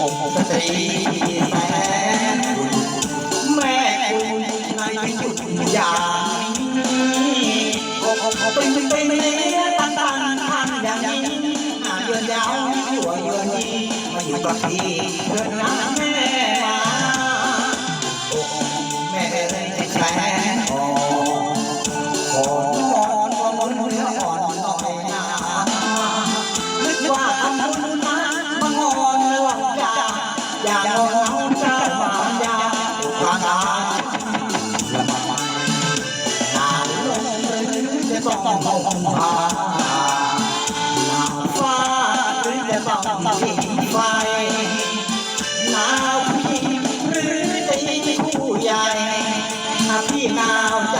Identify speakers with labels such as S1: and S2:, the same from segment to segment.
S1: สตรีแสนแม่คุณในจุดอย่างนี้โอ้โหเป็นเป็นเป็นตันตันทันอย่างนี้หาเยือนยาวยั่วเยือนนี้มาอยู่กับพี่เดินน้ำแม่มาโอแม่แสนอ่อน ฟ้าหรือจะต้องทิ้งไฟหนาวพี่หรือจะยิงผู้ใหญ่ถ้าพี่หนาวใจ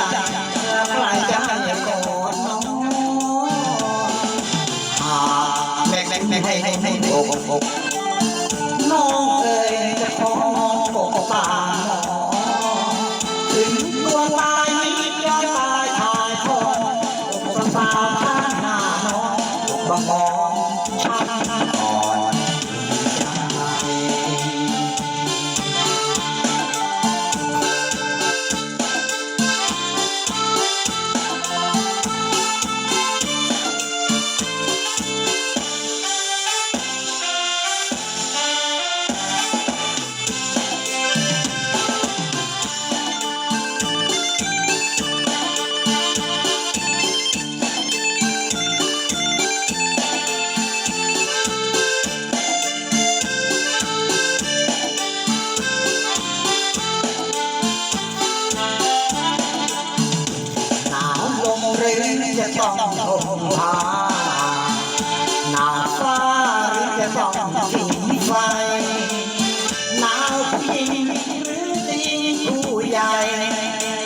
S1: ใครจะให้กอดน้องอ่าแม่แม่แม่ให้ให้ให้โอ้โอ้น้องเอ๋ยจะขอน้อกป่าถึงตัวตาย Oh, จะต้องห่มผ้าหนาวฟ้าหรือจะต้องผิงไฟหนาวผู้หญิงหรือจะยิงผู้ใหญ่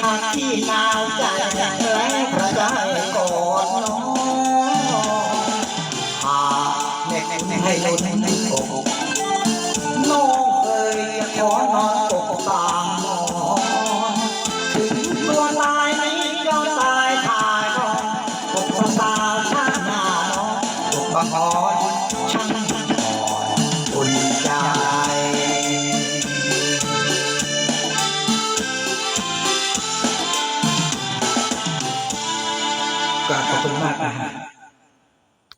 S1: หากที่หนาวใจแล้วพระใจกอดน้องหากแม่ให้ลุ้น กราบขอบคุณมากนะฮะ